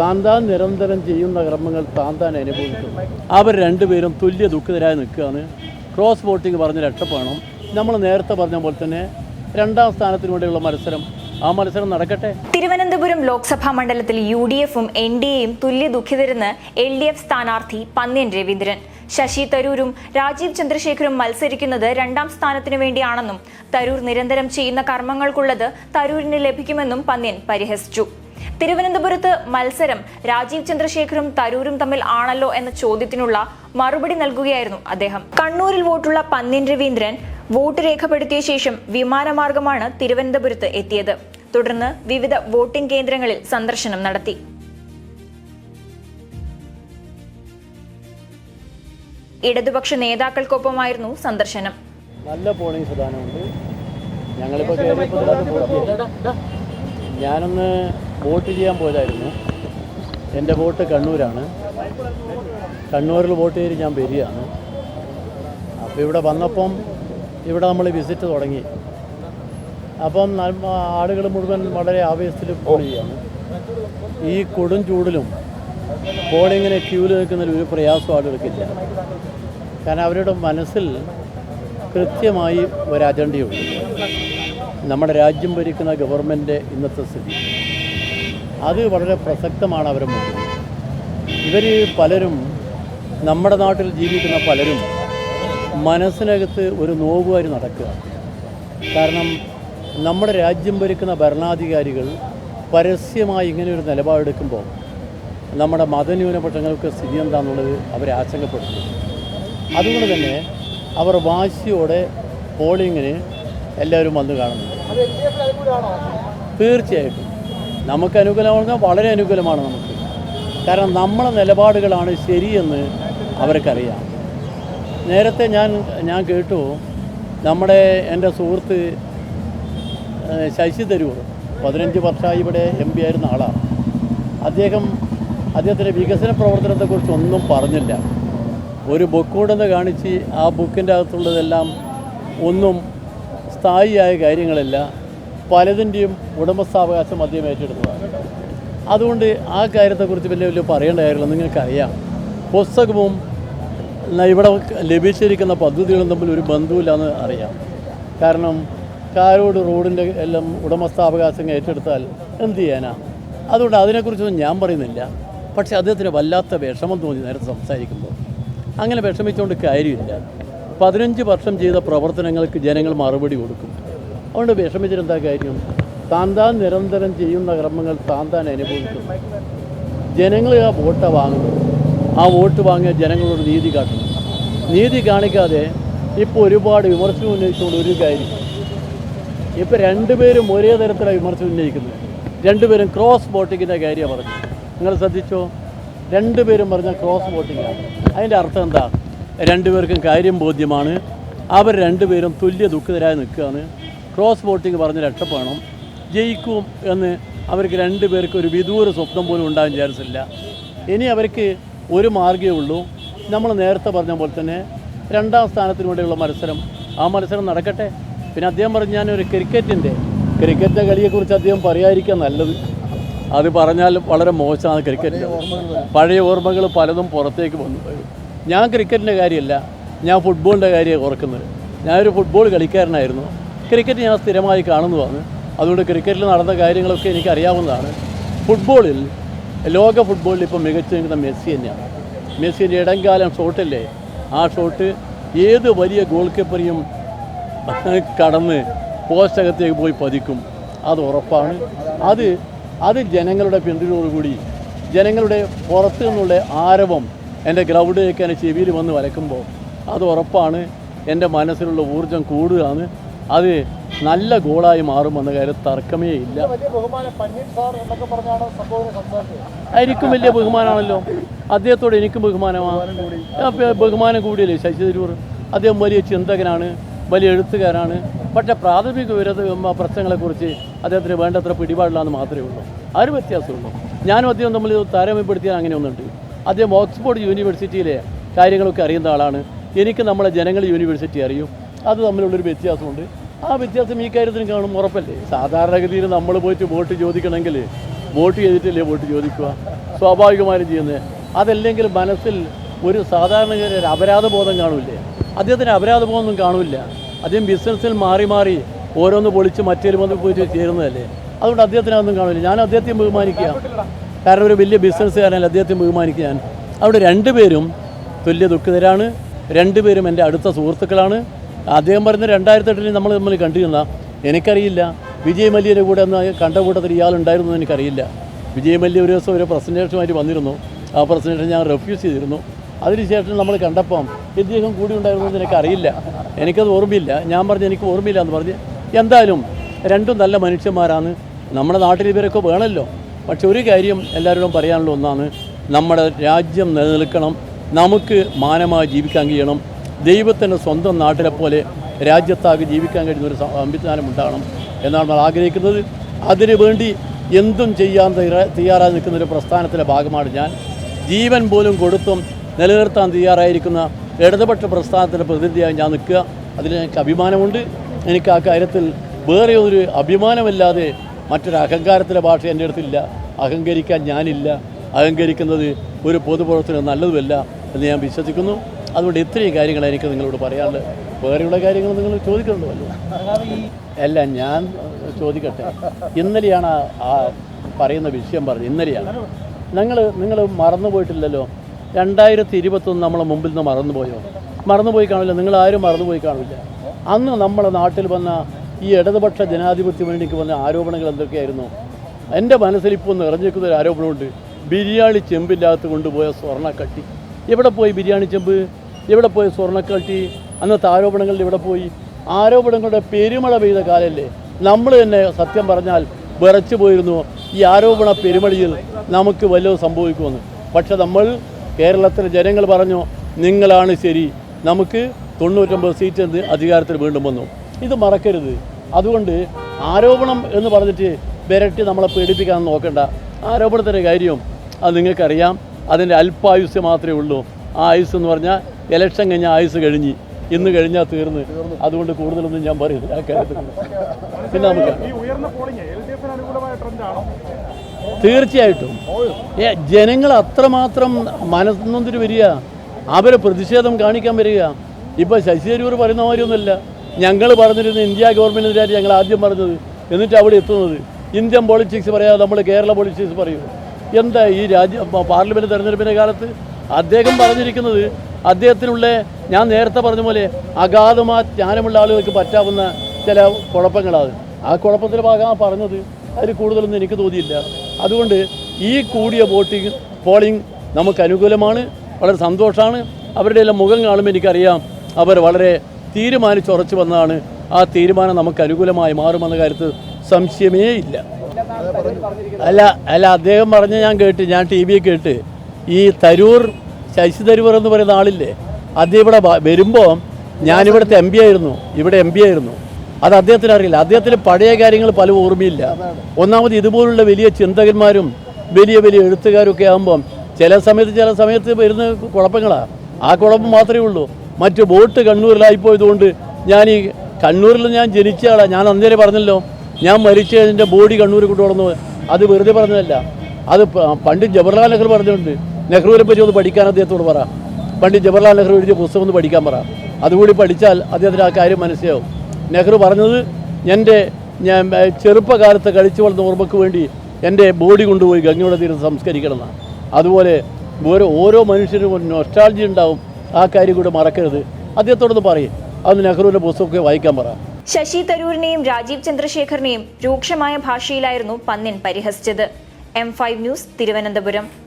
താൻ താൻ നിരന്തരം ചെയ്യുന്ന കർമ്മങ്ങൾ താൻ താൻ അനുഭവിക്കും അവർ രണ്ടുപേരും തുല്യ ദുഃഖിതരായി നിൽക്കുകയാണ്. ക്രോസ് വോട്ടിംഗ് പറഞ്ഞ് രക്ഷപ്പെടണം. നമ്മൾ നേരത്തെ പറഞ്ഞ പോലെ തന്നെ രണ്ടാം സ്ഥാനത്തിന് വേണ്ടിയുള്ള മത്സരം. ആ മത്സരം നടക്കട്ടെ. തിരുവനന്തപുരം ലോക്സഭാ മണ്ഡലത്തിൽ യു ഡി എഫും എൻ ഡി എയും തുല്യ ദുഃഖിതരെന്ന് എൽ ഡി എഫ് സ്ഥാനാർത്ഥി പന്ന്യൻ രവീന്ദ്രൻ. ശശി തരൂരും രാജീവ് ചന്ദ്രശേഖരും മത്സരിക്കുന്നത് രണ്ടാം സ്ഥാനത്തിനു വേണ്ടിയാണെന്നും തരൂർ നിരന്തരം ചെയ്യുന്ന കർമ്മങ്ങൾക്കുള്ളത് തരൂരിന് ലഭിക്കുമെന്നും പന്ന്യൻ പരിഹസിച്ചു. തിരുവനന്തപുരത്ത് മത്സരം. രാജീവ് ചന്ദ്രശേഖറും തരൂരും തമ്മിൽ ആണല്ലോ എന്ന ചോദ്യത്തിനുള്ള മറുപടി നൽകുകയായിരുന്നു അദ്ദേഹം. കണ്ണൂരിൽ വോട്ടുള്ള പന്ന്യൻ രവീന്ദ്രൻ വോട്ട് രേഖപ്പെടുത്തിയ ശേഷം വിമാനമാർഗമാണ് തിരുവനന്തപുരത്ത് എത്തിയത്. തുടർന്ന് വിവിധ വോട്ടിംഗ് കേന്ദ്രങ്ങളിൽ സന്ദർശനം നടത്തി. ഇടതുപക്ഷ നേതാക്കൾക്കൊപ്പമായിരുന്നു സന്ദർശനം. നല്ല പോളിംഗ് ശതമാനമുണ്ട് ഞങ്ങളിപ്പോൾ. ഞാനൊന്ന് വോട്ട് ചെയ്യാൻ പോയതായിരുന്നു. എന്റെ വോട്ട് കണ്ണൂരാണ്. കണ്ണൂരിൽ വോട്ട് ചെയ്ത് ഞാൻ വരികയാണ്. അപ്പോൾ ഇവിടെ വന്നപ്പം ഇവിടെ നമ്മൾ വിസിറ്റ് തുടങ്ങി. അപ്പം ആളുകൾ മുഴുവൻ വളരെ ആവേശത്തിൽ പോളിയാണ് ചെയ്യാണ് ഈ കൊടും ചൂടിലും പോളിങ്ങിനെ ക്യൂവിൽ നിൽക്കുന്നതിൽ ഒരു പ്രയാസം ആളുകൾക്കില്ല. കാരണം അവരുടെ മനസ്സിൽ കൃത്യമായി ഒരു അജണ്ടയുണ്ട്. നമ്മുടെ രാജ്യം ഭരിക്കുന്ന ഗവൺമെന്റ് ഇന്നത്തെ സ്ഥിതി. അത് വളരെ പ്രസക്തമാണ് അവരുടെ മുന്നിൽ ഇവർ പലരും നമ്മുടെ നാട്ടിൽ ജീവിക്കുന്ന പലരും മനസ്സിനകത്ത് ഒരു നോവുകാരി നടക്കുക. കാരണം നമ്മുടെ രാജ്യം ഭരിക്കുന്ന ഭരണാധികാരികൾ പരസ്യമായി ഇങ്ങനെ ഒരു നിലപാടെടുക്കുമ്പോൾ നമ്മുടെ മതന്യൂനപക്ഷങ്ങൾക്ക് സ്ഥിതി എന്താണെന്നുള്ളത് അവരെ ആശങ്കപ്പെടുന്നു അതുകൊണ്ട് തന്നെ അവർ വാശിയോടെ പോളിങ്ങിന് എല്ലാവരും വന്ന് കാണുന്നുണ്ട്. തീർച്ചയായിട്ടും. നമുക്ക് അനുകൂലമാണെങ്കിൽ വളരെ അനുകൂലമാണ് നമുക്ക്. കാരണം നമ്മളെ നിലപാടുകളാണ് ശരിയെന്ന് അവർക്കറിയാം. നേരത്തെ ഞാൻ ഞാൻ കേട്ടു നമ്മുടെ എന്റെ സുഹൃത്ത് ശശി തരൂർ പതിനഞ്ച് വർഷമായി ഇവിടെ എം പി ആയിരുന്ന ആളാണ് അദ്ദേഹം അദ്ദേഹത്തിന്റെ വികസന പ്രവർത്തനത്തെക്കുറിച്ച് ഒന്നും പറഞ്ഞില്ല. ഒരു ബുക്ക് കൊണ്ടെന്ന് കാണിച്ച് ആ ബുക്കിന്റെ അകത്തുള്ളതെല്ലാം ഒന്നും സ്ഥായിയായ കാര്യങ്ങളല്ല. പലതിന്റെയും ഉടമസ്ഥാവകാശം അദ്ദേഹം ഏറ്റെടുത്തതാണ്. അതുകൊണ്ട് ആ കാര്യത്തെക്കുറിച്ച് വലിയ വലിയ പറയേണ്ട കാര്യമില്ല നിങ്ങൾക്കറിയാം. പുസ്തകവും ഇവിടെ ലഭിച്ചിരിക്കുന്ന പദ്ധതികളും തമ്മിൽ ഒരു ബന്ധവുമില്ലാന്ന് അറിയാം. കാരണം കാരോട് റോഡിന്റെ എല്ലാം ഉടമസ്ഥാവകാശം ഏറ്റെടുത്താൽ എന്ത് ചെയ്യാനാ? അതുകൊണ്ട് അതിനെക്കുറിച്ചൊന്നും ഞാൻ പറയുന്നില്ല. പക്ഷേ അദ്ദേഹത്തിന് വല്ലാത്ത വിഷമം തോന്നി നേരത്തെ സംസാരിക്കുമ്പോൾ. അങ്ങനെ വിഷമിച്ചുകൊണ്ട് കാര്യമില്ല. പതിനഞ്ച് വർഷം ചെയ്ത പ്രവർത്തനങ്ങൾക്ക് ജനങ്ങൾ മറുപടി കൊടുക്കും. അതുകൊണ്ട് വിഷമിച്ചിട്ടെന്താ കാര്യം? താൻ താൻ നിരന്തരം ചെയ്യുന്ന കർമ്മങ്ങൾ താൻ താൻ അനുഭവിക്കുന്നു. ജനങ്ങൾ ആ വോട്ട് വാങ്ങുന്നു ആ വോട്ട് വാങ്ങിയ ജനങ്ങളോട് നീതി കാട്ടുന്നു. നീതി കാണിക്കാതെ ഇപ്പോൾ ഒരുപാട് വിമർശനം ഉന്നയിച്ചുകൊണ്ട് ഒരു കാര്യം. ഇപ്പോൾ രണ്ടുപേരും ഒരേ തരത്തിലാണ് വിമർശനം ഉന്നയിക്കുന്നത്. രണ്ടുപേരും ക്രോസ് വോട്ടിങ്ങിന്റെ കാര്യമാണ് പറഞ്ഞു. നിങ്ങൾ ശ്രദ്ധിച്ചോ? രണ്ടുപേരും പറഞ്ഞ ക്രോസ് വോട്ടിങ്ങാണ് അതിന്റെ അർത്ഥം എന്താ? രണ്ടുപേർക്കും കാര്യം ബോധ്യമാണ്. അവർ രണ്ടുപേരും തുല്യ ദുഃഖിതരായി നിൽക്കുകയാണ്. ക്രോസ് വോട്ടിംഗ് പറഞ്ഞ് രക്ഷപ്പെടണം ജയിക്കും എന്ന് അവർക്ക് രണ്ടു പേർക്ക് ഒരു വിദൂര സ്വപ്നം പോലും ഉണ്ടാകാൻ വിചാരിച്ചില്ല ഇനി അവർക്ക് ഒരു മാർഗമേ ഉള്ളൂ. നമ്മൾ നേരത്തെ പറഞ്ഞ പോലെ തന്നെ രണ്ടാം സ്ഥാനത്തിന് വേണ്ടിയുള്ള മത്സരം. ആ മത്സരം നടക്കട്ടെ. പിന്നെ അദ്ദേഹം പറഞ്ഞ ഞാനൊരു ക്രിക്കറ്റിന്റെ ക്രിക്കറ്റിന്റെ കളിയെക്കുറിച്ച് അദ്ദേഹം പറയാതിരിക്കാൻ നല്ലത്. അത് പറഞ്ഞാൽ വളരെ മോശമാണ് ക്രിക്കറ്റ്. പഴയ ഓർമ്മകൾ പലതും പുറത്തേക്ക് വന്നു. ഞാൻ ക്രിക്കറ്റിന്റെ കാര്യമല്ല ഞാൻ ഫുട്ബോളിന്റെ കാര്യമാണ് ഓർക്കുന്നത്. ഞാനൊരു ഫുട്ബോൾ കളിക്കാരനായിരുന്നു. ക്രിക്കറ്റ് ഞാൻ സ്ഥിരമായി കാണുന്നതാണ്. അതുകൊണ്ട് ക്രിക്കറ്റിൽ നടന്ന കാര്യങ്ങളൊക്കെ എനിക്ക് അറിയാവുന്നതാണ്. ഫുട്ബോളിൽ ലോക ഫുട്ബോളിൽ ഇപ്പോൾ മികച്ചു നിൽക്കുന്ന മെസ്സി തന്നെയാണ്. മെസ്സിന്റെ ഇടംകാലം ഷോട്ടല്ലേ? ആ ഷോട്ട് ഏത് വലിയ ഗോൾ കീപ്പറെയും കടന്ന് പോസ്റ്റകത്തേക്ക് പോയി പതിക്കും. അത് ഉറപ്പാണ്. അത് അത് ജനങ്ങളുടെ പിന്തുണയോടുകൂടി ജനങ്ങളുടെ പുറത്തു നിന്നുള്ള ആരവം എന്റെ ഗ്രൗണ്ടിലേക്ക് എന്റെ ചെവിയിൽ വന്ന് വലക്കുമ്പോൾ അത് ഉറപ്പാണ്. എന്റെ മനസ്സിലുള്ള ഊർജം കൂടുകയാണ്. അത് നല്ല ഗോളായി മാറുമെന്ന കാര്യം തർക്കമേ ഇല്ല. എനിക്കും വലിയ ബഹുമാനമാണല്ലോ. അദ്ദേഹത്തോട് എനിക്കും ബഹുമാനമാണ് ബഹുമാനം കൂടിയല്ലേ ശശി തരൂർ? അദ്ദേഹം വലിയ ചിന്തകനാണ് വലിയ എഴുത്തുകാരാണ് പക്ഷേ പ്രാഥമിക വിരത പ്രശ്നങ്ങളെക്കുറിച്ച് അദ്ദേഹത്തിന് വേണ്ടത്ര പിടിപാടില്ലാന്ന് മാത്രമേ ഉള്ളൂ. ആ ഒരു വ്യത്യാസമുള്ളൂ. ഞാനും അദ്ദേഹം തമ്മിൽ താരതമ്യപ്പെടുത്തിയാൽ അങ്ങനെ ഒന്നുണ്ട്. അദ്ദേഹം ഓക്സ്ഫോർഡ് യൂണിവേഴ്സിറ്റിയിലെ കാര്യങ്ങളൊക്കെ അറിയുന്ന ആളാണ്. എനിക്ക് നമ്മളെ ജനങ്ങൾ യൂണിവേഴ്സിറ്റി അറിയും. അത് തമ്മിലുള്ളൊരു വ്യത്യാസമുണ്ട്. ആ വ്യത്യാസം ഈ കാര്യത്തിന് കാണും ഉറപ്പല്ലേ? സാധാരണഗതിയിൽ നമ്മൾ പോയിട്ട് വോട്ട് ചോദിക്കണമെങ്കിൽ വോട്ട് ചെയ്തിട്ടല്ലേ വോട്ട് ചോദിക്കുക? സ്വാഭാവികമായും ചെയ്യുന്നത്. അതല്ലെങ്കിൽ മനസ്സിൽ ഒരു സാധാരണഗതി ഒരു അപരാധബോധം കാണില്ലേ? അദ്ദേഹത്തിന് അപരാധബോധമൊന്നും കാണില്ല. അദ്ദേഹം ബിസിനസ്സിൽ മാറി മാറി ഓരോന്ന് പൊളിച്ച് മറ്റേലും വന്ന് പോയിട്ട് ചേരുന്നതല്ലേ? അതുകൊണ്ട് അദ്ദേഹത്തിന് അതൊന്നും കാണില്ല. ഞാൻ അദ്ദേഹത്തെ ബഹുമാനിക്കുക. കാരണം ഒരു വലിയ ബിസിനസ്സുകാരനല്ല അദ്ദേഹത്തെ ബഹുമാനിക്കുക ഞാൻ. അവിടെ രണ്ടുപേരും തുല്യ ദുഃഖിതരാണ് രണ്ടുപേരും എന്റെ അടുത്ത സുഹൃത്തുക്കളാണ്. അദ്ദേഹം പറയുന്ന രണ്ടായിരത്തി എട്ടിൽ നമ്മൾ തമ്മിൽ കണ്ടിരുന്ന എനിക്കറിയില്ല. വിജയ് മല്യയുടെ കൂടെ ഒന്ന് കണ്ട കൂട്ടത്തിൽ ഇയാളുണ്ടായിരുന്നു എനിക്കറിയില്ല. വിജയ് മല്യ ഒരു ദിവസം ഒരു പ്രസന്റേഷനുമായിട്ട് വന്നിരുന്നു. ആ പ്രസന്റേഷൻ ഞാൻ റെഫ്യൂസ് ചെയ്തിരുന്നു. അതിനുശേഷം നമ്മൾ കണ്ടപ്പം ഇദ്ദേഹം കൂടി ഉണ്ടായിരുന്നു എനിക്കറിയില്ല. എനിക്കത് ഓർമ്മയില്ല. ഞാൻ പറഞ്ഞു എനിക്ക് ഓർമ്മയില്ല എന്ന് പറഞ്ഞ് എന്തായാലും രണ്ടും നല്ല മനുഷ്യന്മാരാണ്. നമ്മുടെ നാട്ടിൽ ഇവരൊക്കെ വേണമല്ലോ. പക്ഷെ ഒരു കാര്യം എല്ലാവരോടും പറയാനുള്ള ഒന്നാണ്. നമ്മുടെ രാജ്യം നിലനിൽക്കണം. നമുക്ക് മാനമായി ജീവിക്കാൻ കഴിയണം. ദൈവത്തിന്റെ സ്വന്തം നാട്ടിലെ പോലെ രാജ്യത്താകെ ജീവിക്കാൻ കഴിയുന്ന ഒരു സംവിധാനം ഉണ്ടാകണം എന്നാണ് നമ്മൾ ആഗ്രഹിക്കുന്നത്. അതിനു വേണ്ടി എന്തും ചെയ്യാൻ തയ്യാ- തയ്യാറായി നിൽക്കുന്ന ഒരു പ്രസ്ഥാനത്തിന്റെ ഭാഗമാണ് ഞാൻ. ജീവൻ പോലും കൊടുത്തും നിലനിർത്താൻ തയ്യാറായിരിക്കുന്ന ഇടതുപക്ഷ പ്രസ്ഥാനത്തിന്റെ പ്രതിനിധിയായി ഞാൻ നിൽക്കുക. അതിൽ എനിക്ക് അഭിമാനമുണ്ട്. എനിക്ക് ആ കാര്യത്തിൽ വേറെ ഒരു അഭിമാനമല്ലാതെ മറ്റൊരു അഹങ്കാരത്തിലെ ഭാഷ എന്റെ അടുത്തില്ല. അഹങ്കരിക്കാൻ ഞാനില്ല. അഹങ്കരിക്കുന്നത് ഒരു പൊതുപ്രവർത്തനം നല്ലതുമല്ല എന്ന് ഞാൻ വിശ്വസിക്കുന്നു. അതുകൊണ്ട് ഇത്രയും കാര്യങ്ങളായിരിക്കും നിങ്ങളോട് പറയാനുള്ളത് വേറെയുള്ള കാര്യങ്ങൾ നിങ്ങൾ ചോദിക്കണ്ടല്ലോ അല്ല ഞാൻ ചോദിക്കട്ടെ. ഇന്നലെയാണ് ആ- പറയുന്ന വിഷയം പറഞ്ഞത്. ഇന്നലെയാണ്. നിങ്ങൾ നിങ്ങൾ മറന്നുപോയിട്ടില്ലല്ലോ രണ്ടായിരത്തി ഇരുപത്തൊന്ന് നമ്മളെ മുമ്പിൽ നിന്ന് മറന്നുപോയോ? മറന്നുപോയി കാണില്ല. നിങ്ങൾ ആരും മറന്നുപോയി കാണില്ല. അന്ന് നമ്മളെ നാട്ടിൽ വന്ന ഈ ഇടതുപക്ഷ ജനാധിപത്യ മുന്നണിക്ക് വന്ന ആരോപണങ്ങൾ എന്തൊക്കെയായിരുന്നു? എന്റെ മനസ്സിൽ ഇപ്പോൾ നിറഞ്ഞിരിക്കുന്ന ഒരു ആരോപണമുണ്ട്. ബിരിയാണി ചെമ്പില്ലാത്ത കൊണ്ടുപോയ സ്വർണക്കട്ടി. എവിടെ പോയി ബിരിയാണി ചെമ്പ്? എവിടെ പോയി സ്വർണക്കട്ടി അന്നത്തെ ആരോപണങ്ങളിൽ ഇവിടെ പോയി? ആരോപണങ്ങളുടെ പെരുമഴ പെയ്ത കാലല്ലേ? നമ്മൾ തന്നെ സത്യം പറഞ്ഞാൽ വിറച്ചു പോയിരുന്നു. ഈ ആരോപണ പെരുമഴയിൽ നമുക്ക് വല്ലതും സംഭവിക്കുമെന്ന്. പക്ഷെ നമ്മൾ കേരളത്തിലെ ജനങ്ങൾ പറഞ്ഞു നിങ്ങളാണ് ശരി. നമുക്ക് തൊണ്ണൂറ്റൊമ്പത് സീറ്റ് എന്ന് അധികാരത്തിൽ വീണ്ടും വന്നു. ഇത് മറക്കരുത്. അതുകൊണ്ട് ആരോപണം എന്ന് പറഞ്ഞിട്ട് വിരട്ടി നമ്മളെ പേടിപ്പിക്കാൻ നോക്കണ്ട. ആരോപണത്തിന്റെ കാര്യം അത് നിങ്ങൾക്കറിയാം. അതിന്റെ അല്പായുസ് മാത്രമേ ഉള്ളൂ. ആ ആയുസ് എന്ന് പറഞ്ഞാൽ ഇലക്ഷൻ കഴിഞ്ഞ ആയുസ് കഴിഞ്ഞ് ഇന്ന് കഴിഞ്ഞാൽ തീർന്ന്. അതുകൊണ്ട് കൂടുതലൊന്നും ഞാൻ പറയുന്നില്ല ആ കാര്യത്തിൽ. പിന്നെ നമുക്ക് തീർച്ചയായിട്ടും. ജനങ്ങൾ അത്രമാത്രം മനസ്സൊന്നിട്ട് വരിക. അവരെ പ്രതിഷേധം കാണിക്കാൻ വരിക. ഇപ്പോൾ ശശി തരൂർ പറയുന്ന മാതിരിയൊന്നുമല്ല. ഞങ്ങൾ പറഞ്ഞിരുന്ന ഇന്ത്യ ഗവൺമെന്റിനെതിരായിട്ട് ഞങ്ങൾ ആദ്യം പറഞ്ഞത്. എന്നിട്ട് അവിടെ എത്തുന്നത്. ഇന്ത്യൻ പൊളിറ്റിക്സ് പറയാതെ നമ്മൾ കേരള പൊളിറ്റിക്സ് പറയൂ. എന്താ ഈ രാജ്യ പാർലമെന്റ് തെരഞ്ഞെടുപ്പിന്റെ കാലത്ത് അദ്ദേഹം പറഞ്ഞിരിക്കുന്നത് അദ്ദേഹത്തിനുള്ള ഞാൻ നേരത്തെ പറഞ്ഞ പോലെ അഗാധമായ ജ്ഞാനമുള്ള ആളുകൾക്ക് പറ്റാവുന്ന ചില കുഴപ്പങ്ങളാണ്. ആ കുഴപ്പത്തിന്റെ ഭാഗമാണ് പറഞ്ഞത്. അതിൽ കൂടുതലൊന്നും എനിക്ക് തോന്നിയില്ല. അതുകൊണ്ട് ഈ കൂടിയ വോട്ടിംഗ് പോളിംഗ് നമുക്ക് അനുകൂലമാണ് വളരെ സന്തോഷമാണ്. അവരുടെ എല്ലാം മുഖം കാണുമ്പോൾ എനിക്കറിയാം അവർ വളരെ തീരുമാനിച്ചുറച്ചു വന്നതാണ്. ആ തീരുമാനം നമുക്ക് അനുകൂലമായി മാറുമെന്ന കാര്യത്തിൽ സംശയമേ ഇല്ല. അല്ല അല്ല അദ്ദേഹം പറഞ്ഞ് ഞാൻ കേട്ട് ഞാൻ ടി വി കേട്ട്. ഈ തരൂർ ശശി തരൂർ എന്ന് പറയുന്ന ആളില്ലേ? അദ്ദേഹം ഇവിടെ വരുമ്പോൾ ഞാനിവിടുത്തെ എം പി ആയിരുന്നു. ഇവിടെ എം പി ആയിരുന്നു. അത് അദ്ദേഹത്തിന് അറിയില്ല. അദ്ദേഹത്തിന് പഴയ കാര്യങ്ങൾ പല ഓർമ്മയില്ല. ഒന്നാമത് ഇതുപോലുള്ള വലിയ ചിന്തകന്മാരും വലിയ വലിയ എഴുത്തുകാരും ഒക്കെ ആകുമ്പം ചില സമയത്ത് ചില സമയത്ത് വരുന്ന കുഴപ്പങ്ങളാണ് ആ കുഴപ്പം മാത്രമേ ഉള്ളൂ. മറ്റ് ബോട്ട് കണ്ണൂരിലായി പോയതുകൊണ്ട് ഞാൻ ഈ കണ്ണൂരിൽ ഞാൻ ജനിച്ച ആളാണ് ഞാൻ അന്നേരം പറഞ്ഞല്ലോ ഞാൻ മരിച്ച എന്റെ ബോഡി കണ്ണൂർ കൊണ്ടുവന്നു അത് വെറുതെ പറഞ്ഞതല്ല. അത് പണ്ട് ജവഹർലാൽ നെഹ്റു പറഞ്ഞിട്ടുണ്ട്. നെഹ്റുവിനെ പറ്റി ഒന്ന് പഠിക്കാൻ അദ്ദേഹത്തോട് പറ. പണ്ഡിറ്റ് ജവഹർലാൽ നെഹ്റു എഴുതിയ പുസ്തകം ഒന്ന് പഠിക്കാൻ പറ. അതുകൂടി പഠിച്ചാൽ അദ്ദേഹത്തിന് ആ കാര്യം മനസ്സിലാവും. നെഹ്റു പറഞ്ഞത് എന്റെ ഞാൻ ചെറുപ്പകാലത്ത് കഴിച്ചു വളർന്ന ഓർമ്മയ്ക്ക് വേണ്ടി എന്റെ ബോഡി കൊണ്ടുപോയി ഗംഗയുടെ തീരത്ത് സംസ്കരിക്കണം അതുപോലെ ഓരോ ഓരോ മനുഷ്യനും ഒരു നൊസ്റ്റാൾജി ഉണ്ടാവും. ആ കാര്യം കൂടെ മറക്കരുത്. അദ്ദേഹത്തോടൊന്ന് പറയും. അത് നെഹ്റുവിന്റെ പുസ്തകമൊക്കെ വായിക്കാൻ പറ. ശശി തരൂരിനെയും രാജീവ് ചന്ദ്രശേഖറിനെയും രൂക്ഷമായ ഭാഷയിലായിരുന്നു പന്നിൻ പരിഹസിച്ചത്. M five news Thiruvananthapuram.